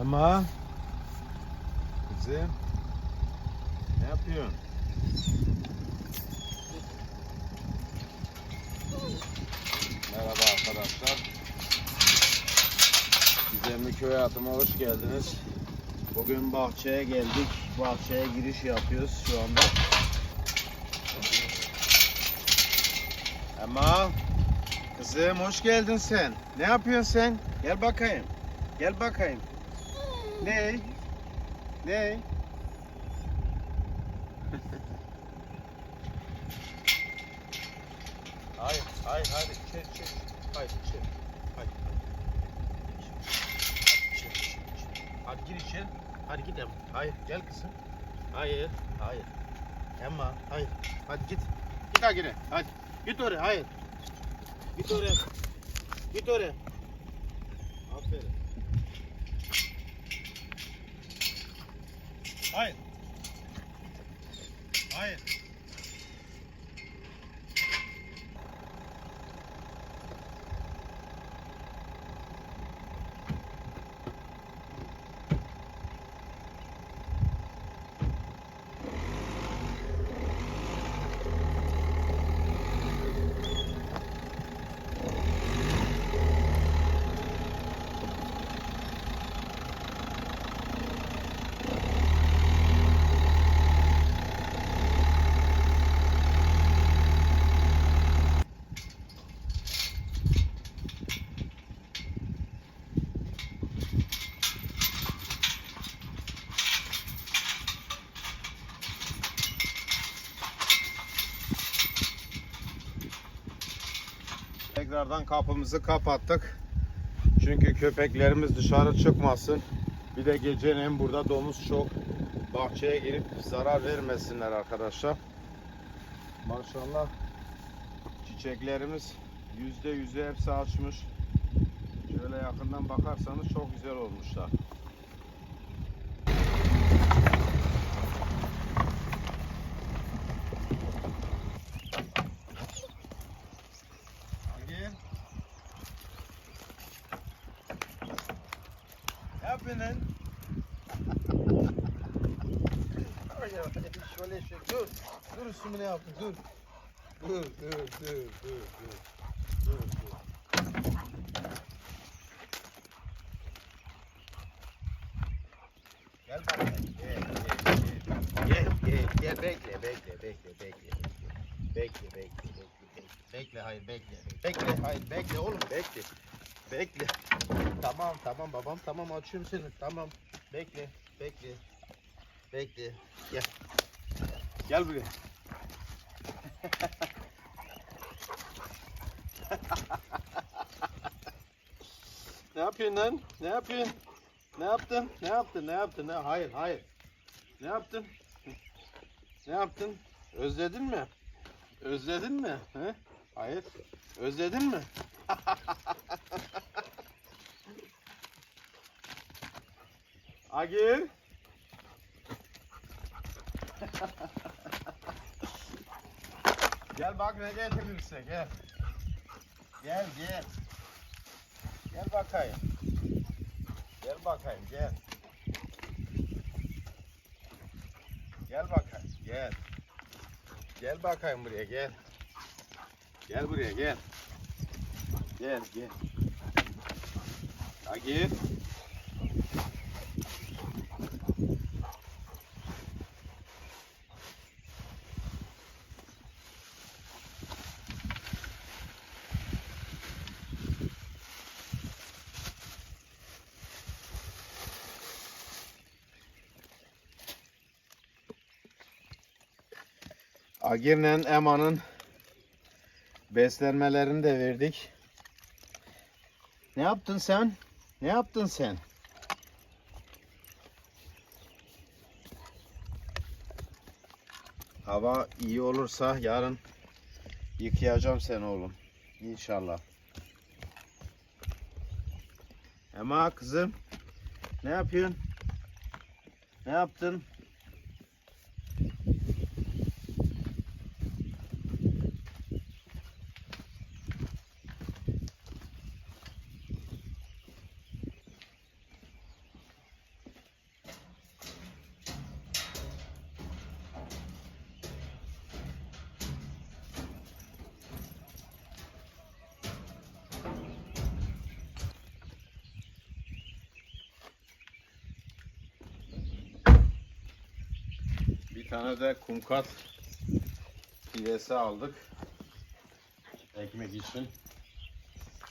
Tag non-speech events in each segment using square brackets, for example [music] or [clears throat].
Ama kızım ne yapıyorsun? Merhaba arkadaşlar. Gizemli köy hayatıma hoş geldiniz. Bugün bahçeye geldik. Bahçeye giriş yapıyoruz şu anda. Ama kızım hoş geldin sen. Ne yapıyorsun sen? Gel bakayım. Gel bakayım. Ne? Ne? hayır, hayır, hayır. Çek, çek. Hayır, çek. Hayır. Hadi, gir içeri. Hadi gidelim. Hayır, gel kızım. Hayır, hayır. Emma, hayır. Hadi git. Git ha gire. Hadi. Git oraya, hayır. Git oraya. Git oraya. Hayır. Hayır. Tekrardan kapımızı kapattık. Çünkü köpeklerimiz dışarı çıkmasın. Bir de gecenin burada domuz çok. Bahçeye girip zarar vermesinler arkadaşlar. Maşallah çiçeklerimiz yüzde yüzü hepsi açmış. Şöyle yakından bakarsanız çok güzel olmuşlar. Lan? Şöyle şey dur. Dur üstümü ne yaptın dur. Dur dur dur dur dur. Dur dur. Gel bakayım. Gel, gel, gel. Gel, gel, gel. Bekle, bekle, bekle. Bekle, bekle, bekle, bekle. Bekle, hayır, bekle. Bekle, hayır, bekle oğlum, bekle. Bekle. Tamam, tamam babam, tamam açıyorum seni. Tamam. Bekle, bekle. Bekle. Gel. Gel buraya. [laughs] ne yapıyorsun lan? Ne yapıyorsun? Ne yaptın? Ne yaptın? Ne yaptın? Ne? Hayır, hayır. Ne yaptın? Ne yaptın? Özledin mi? Özledin mi? He? Hayır. Özledin mi? [laughs] Agil. [laughs] gel bak ne getirdim size gel. Gel gel. Gel bakayım. Gel bakayım gel. Gel bakayım gel. Gel bakayım buraya gel. Gel buraya gel. Gel gel. Ha Agir'le Ema'nın beslenmelerini de verdik. Ne yaptın sen? Ne yaptın sen? Hava iyi olursa yarın yıkayacağım seni oğlum. İnşallah. Ema kızım ne yapıyorsun? Ne yaptın? Bir tane de kumkat pidesi aldık. Ekmek için.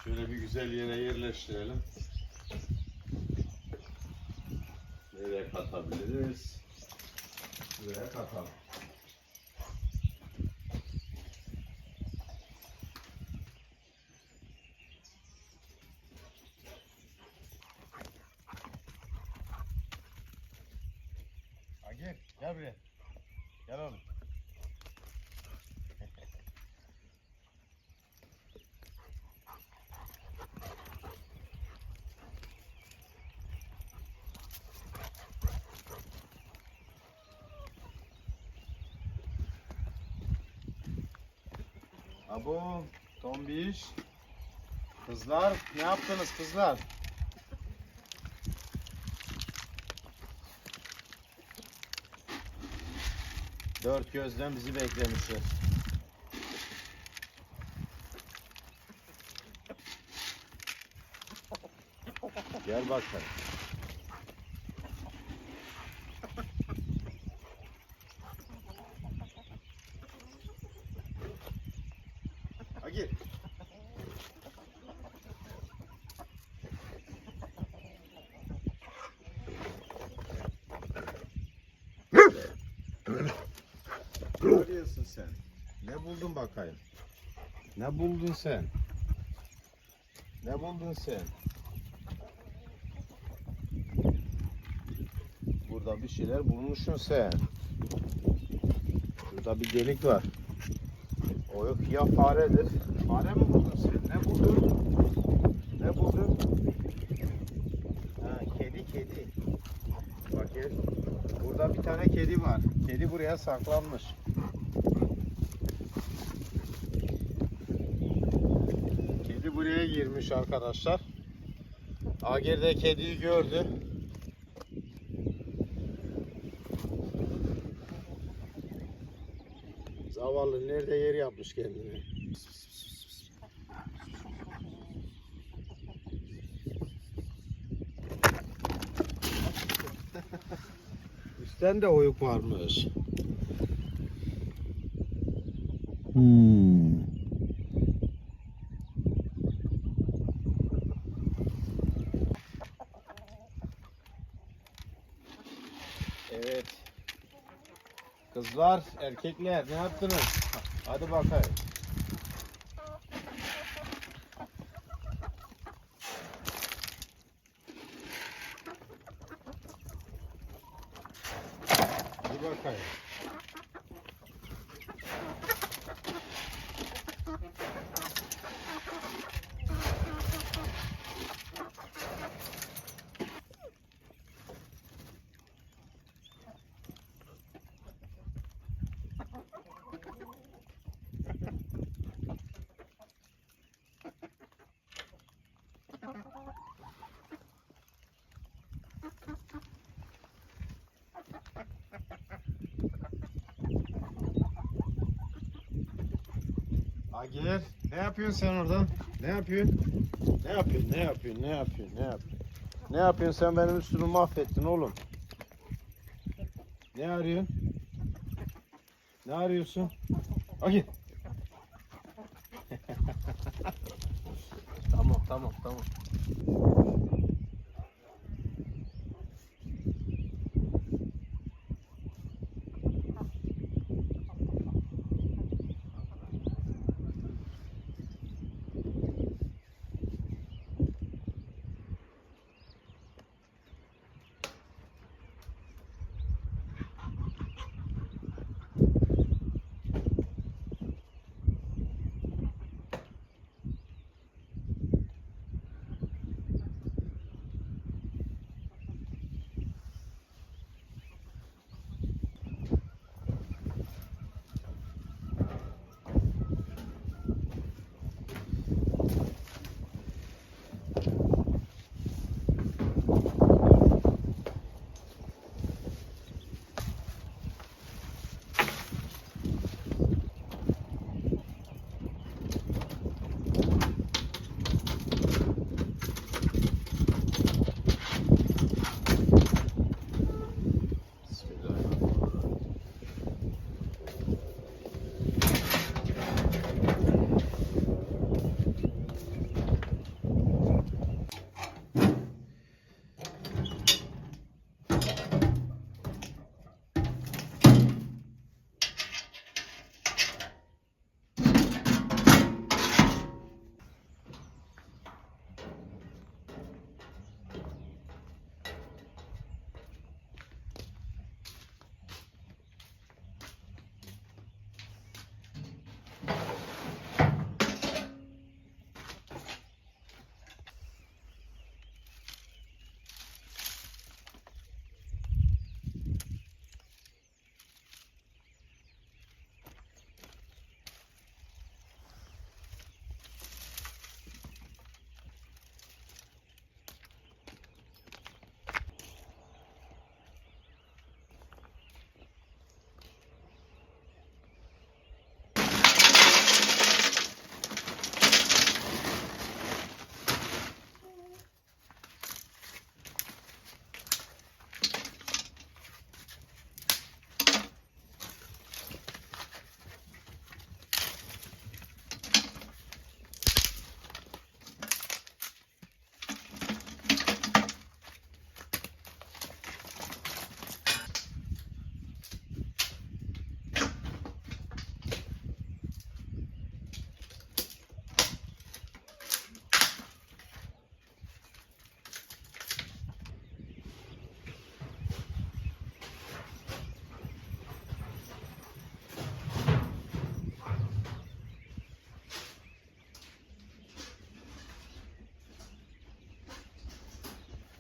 Şöyle bir güzel yere yerleştirelim. Nereye katabiliriz? Buraya katalım. Ha gel. Gel buraya. Gel oğlum. Abo, tombiş. Kızlar, ne yaptınız kızlar? Dört gözden bizi beklemişler. Gel bakalım. Ha gel. Arıyorsun sen? Ne buldun bakayım? Ne buldun sen? Ne buldun sen? Burada bir şeyler bulmuşsun sen. Burada bir delik var. O yok ya faredir. Fare mi buldun sen? Ne buldun? Ne buldun? Ha, kedi kedi. Bak gel. Burada bir tane kedi var. Kedi buraya saklanmış. Kedi buraya girmiş arkadaşlar. Ager de kediyi gördü. Zavallı nerede yer yapmış kendine. Üstten de oyuk varmış. Hmm. Kızlar, erkekler ne yaptınız? Hadi bakayım. Hadi bakayım. Agir, ne yapıyorsun sen orada? Ne yapıyorsun? Ne yapıyorsun? Ne yapıyorsun? Ne yapıyorsun? Ne yapıyorsun? Ne yapıyorsun sen benim üstümü mahvettin oğlum. Ne arıyorsun? Ne arıyorsun? Agir. [laughs] tamam tamam tamam.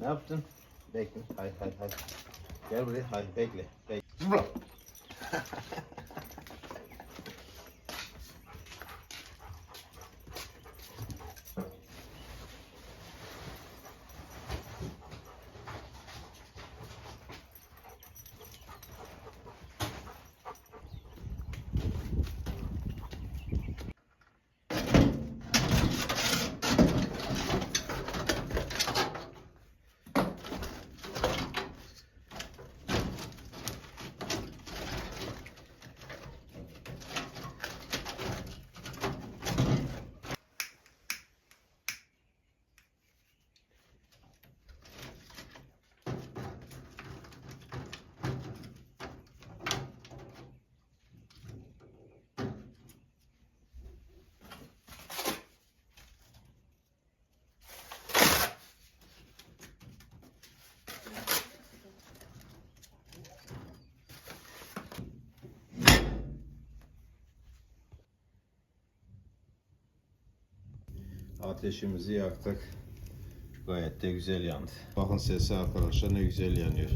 Ne yaptın? Bekle. Hayır hayır hayır. Gel buraya. Hayır bekle. Bekle. Ateşimizi yaktık. Gayet de güzel yandı. Bakın sesi arkadaşlar ne güzel yanıyor.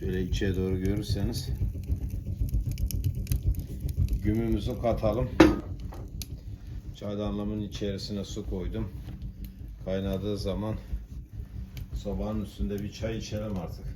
Şöyle içe doğru görürseniz gümümüzü katalım. Çaydanlığımın içerisine su koydum. Kaynadığı zaman sobanın üstünde bir çay içelim artık.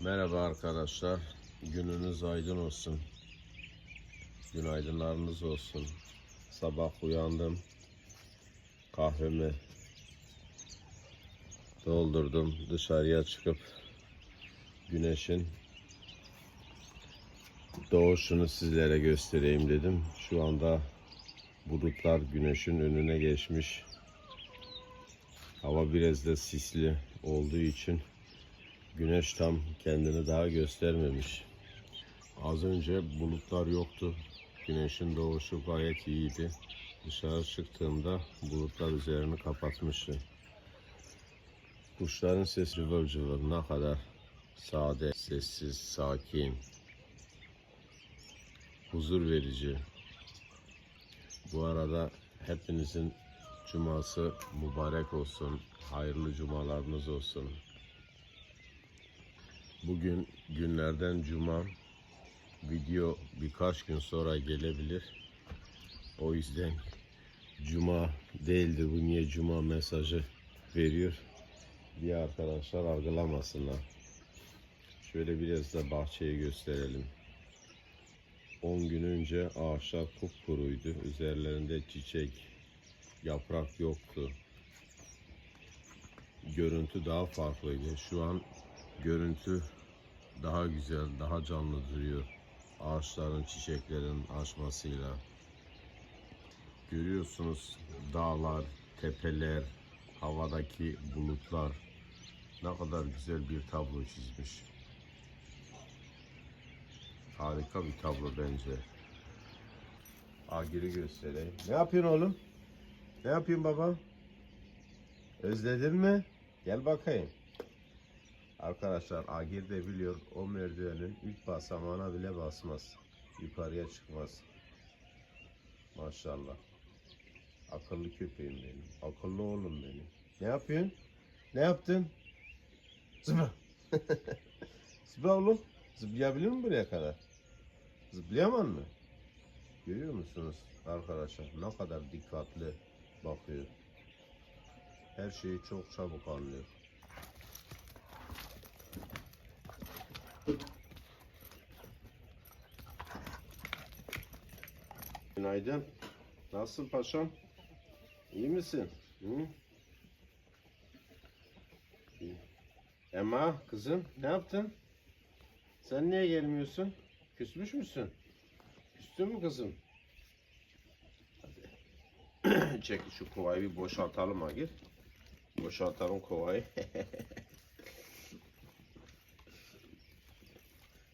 Merhaba arkadaşlar. Gününüz aydın olsun. Günaydınlarınız olsun. Sabah uyandım. Kahvemi doldurdum. Dışarıya çıkıp güneşin doğuşunu sizlere göstereyim dedim. Şu anda bulutlar güneşin önüne geçmiş. Hava biraz da sisli olduğu için Güneş tam kendini daha göstermemiş. Az önce bulutlar yoktu. Güneşin doğuşu gayet iyiydi. Dışarı çıktığımda bulutlar üzerini kapatmıştı. Kuşların sesi cıvıl cıvıl ne kadar sade, sessiz, sakin, huzur verici. Bu arada hepinizin cuması mübarek olsun, hayırlı cumalarınız olsun. Bugün günlerden cuma. Video birkaç gün sonra gelebilir. O yüzden cuma değildir bu niye cuma mesajı veriyor diye arkadaşlar algılamasınlar. Şöyle biraz da bahçeyi gösterelim. 10 gün önce ağaçlar kupkuruydu. Üzerlerinde çiçek, yaprak yoktu. Görüntü daha farklıydı. Şu an görüntü daha güzel, daha canlı duruyor. Ağaçların, çiçeklerin açmasıyla. Görüyorsunuz dağlar, tepeler, havadaki bulutlar ne kadar güzel bir tablo çizmiş. Harika bir tablo bence. Agir'i göstereyim. Ne yapıyorsun oğlum? Ne yapıyorsun baba? Özledin mi? Gel bakayım. Arkadaşlar Agir de biliyor o merdivenin ilk basamağına bile basmaz. Yukarıya çıkmaz. Maşallah. Akıllı köpeğim benim. Akıllı oğlum benim. Ne yapıyorsun? Ne yaptın? Zıpla. [laughs] Zıpla oğlum. Zıplayabilir mi buraya kadar? Zıplayamam mı? Görüyor musunuz arkadaşlar? Ne kadar dikkatli bakıyor. Her şeyi çok çabuk anlıyor. Günaydın. Nasılsın paşam? İyi misin? Hı? Emma kızım ne yaptın? Sen niye gelmiyorsun? Küsmüş müsün? Küstün mü kızım? Hadi. [clears throat] Çek şu kovayı bir boşaltalım Agil. Boşaltalım kovayı. [laughs]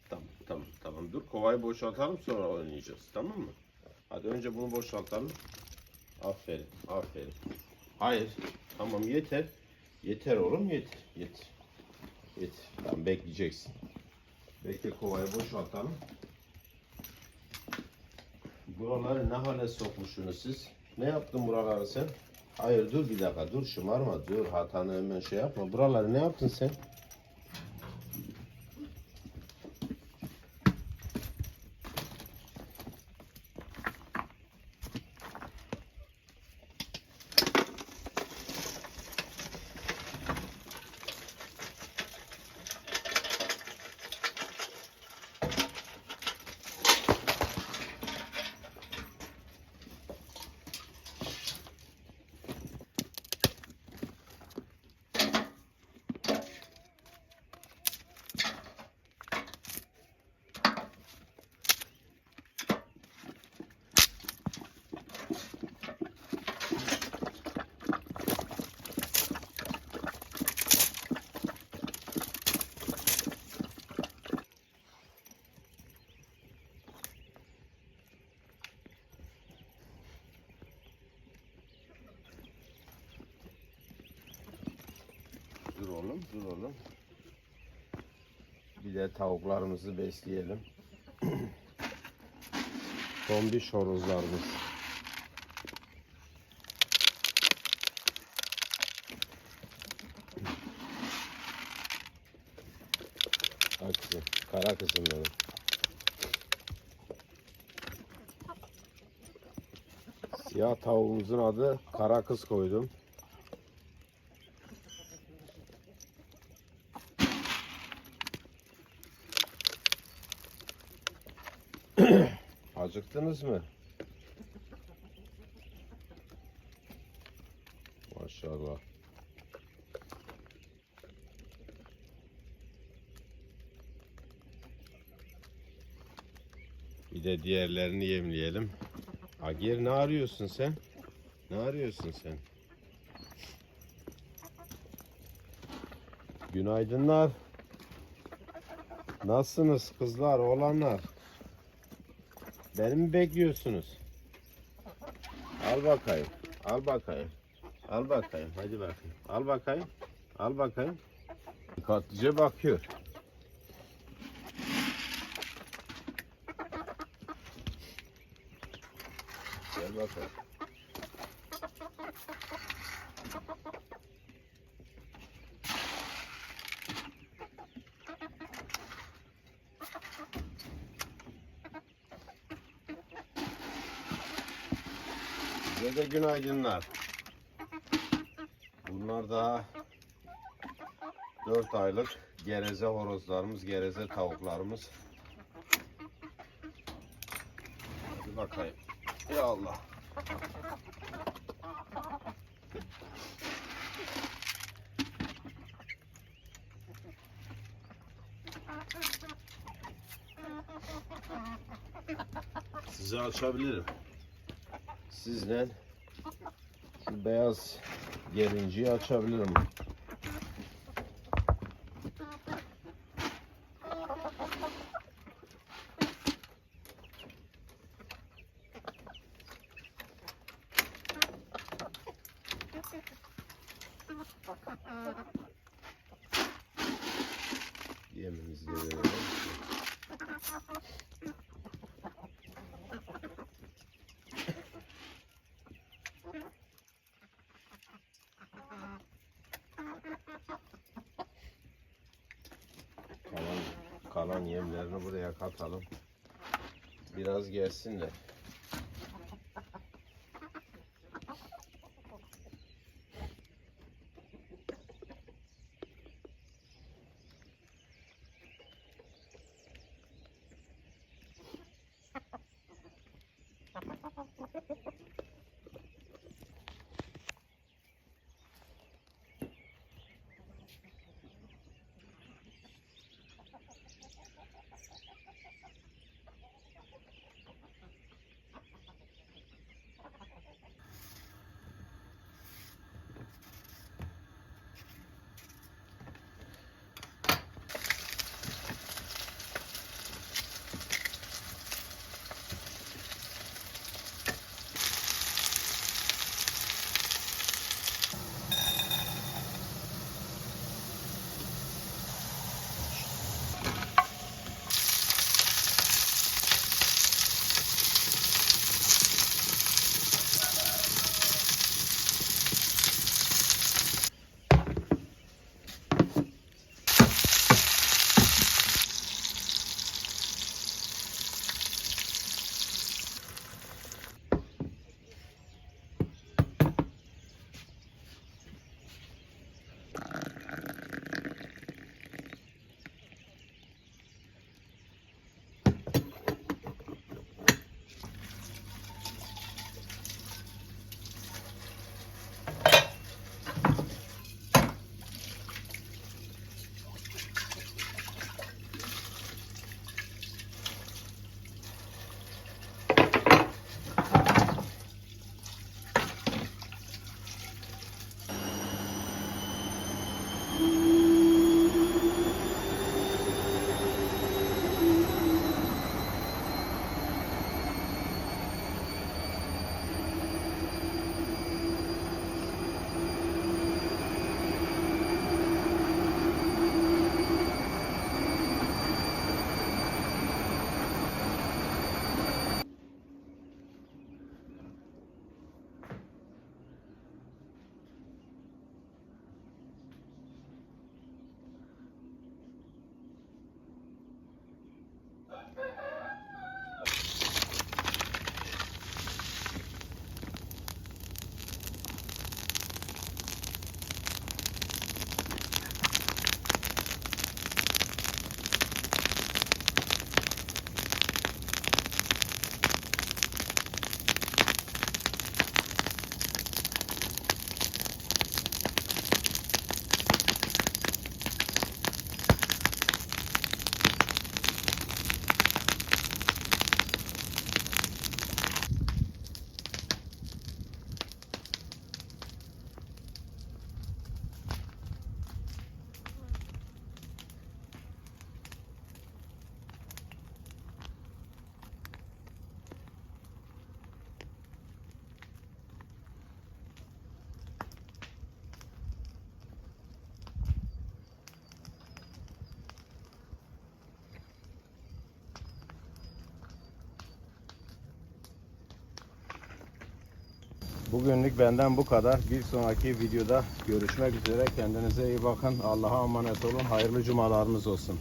tamam tamam tamam dur kovayı boşaltalım sonra oynayacağız tamam mı? Hadi önce bunu boşaltalım. Aferin aferin. Hayır tamam yeter. Yeter oğlum yeter yeter. Yeter. Tamam bekleyeceksin. Bekle kovayı boşaltalım. Buraları ne hale sokmuşsunuz siz? Ne yaptın buraları sen? Hayır dur bir dakika dur şımarma dur hatanı hemen şey yapma. Buraları ne yaptın sen? Dur oğlum, dur oğlum. Bir de tavuklarımızı besleyelim. [clears throat] Tombiş horozlarımız. Kızım, kara kızım benim. Siyah tavuğumuzun adı kara kız koydum. Acıktınız mı? Maşallah. Bir de diğerlerini yemleyelim. Agir ne arıyorsun sen? Ne arıyorsun sen? Günaydınlar. Nasılsınız kızlar, oğlanlar? Beni mi bekliyorsunuz? Al bakayım. Al bakayım. Al bakayım. Hadi bakayım. Al bakayım. Al bakayım. Dikkatlice bakıyor. Gel bakalım. Herkese günaydınlar. Bunlar daha 4 aylık gereze horozlarımız, gereze tavuklarımız. Hadi bakayım. Ya Allah. Size açabilirim. Sizle şu beyaz gelinciyi açabilirim. Yemimizi de verelim. Katalım. Biraz gelsinler. Bugünlük benden bu kadar. Bir sonraki videoda görüşmek üzere. Kendinize iyi bakın. Allah'a emanet olun. Hayırlı cumalarınız olsun.